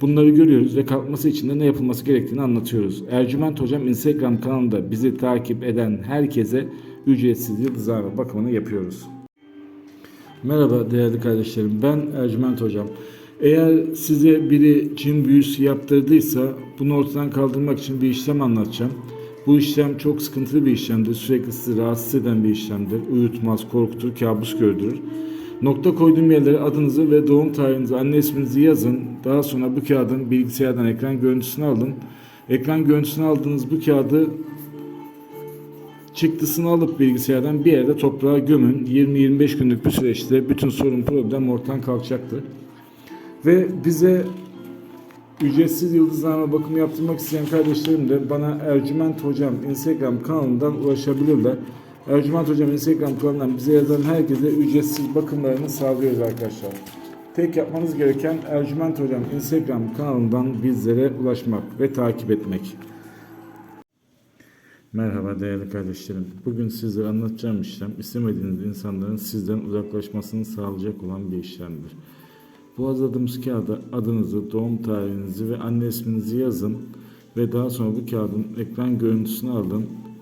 bunları görüyoruz ve kalkması için de ne yapılması gerektiğini anlatıyoruz. Ercüment Hocam Instagram kanalında bizi takip eden herkese ücretsiz yıldızlama bakımını yapıyoruz. Merhaba değerli kardeşlerim. Ben Ercüment Hocam. Eğer size biri cin büyüsü yaptırdıysa bunu ortadan kaldırmak için bir işlem anlatacağım. Bu işlem çok sıkıntılı bir işlemdir. Sürekli sizi rahatsız eden bir işlemdir. Uyutmaz, korkutur, kabus gördürür. Nokta koyduğum yerlere adınızı ve doğum tarihinizi, anne isminizi yazın. Daha sonra bu kağıdın bilgisayardan ekran görüntüsünü alın. Ekran görüntüsünü aldığınız bu kağıdı çıktısını alıp bilgisayardan bir yerde toprağa gömün. 20-25 günlük bir süreçte bütün sorun problem ortadan kalkacaktır. Ve bize ücretsiz yıldızlama bakımı yaptırmak isteyen kardeşlerim de bana Ercüment Hocam Instagram kanalından ulaşabilirler. Ercüment Hocam Instagram kanalından bize yazan herkese ücretsiz bakımlarını sağlıyoruz arkadaşlar. Tek yapmanız gereken Ercüment Hocam Instagram kanalından bizlere ulaşmak ve takip etmek. Merhaba değerli kardeşlerim. Bugün sizlere anlatacağım işlem istemediğiniz insanların sizden uzaklaşmasını sağlayacak olan bir işlemdir. Bu hazırladığımız kağıda adınızı, doğum tarihinizi ve anne isminizi yazın ve daha sonra bu kağıdın ekran görüntüsünü alın,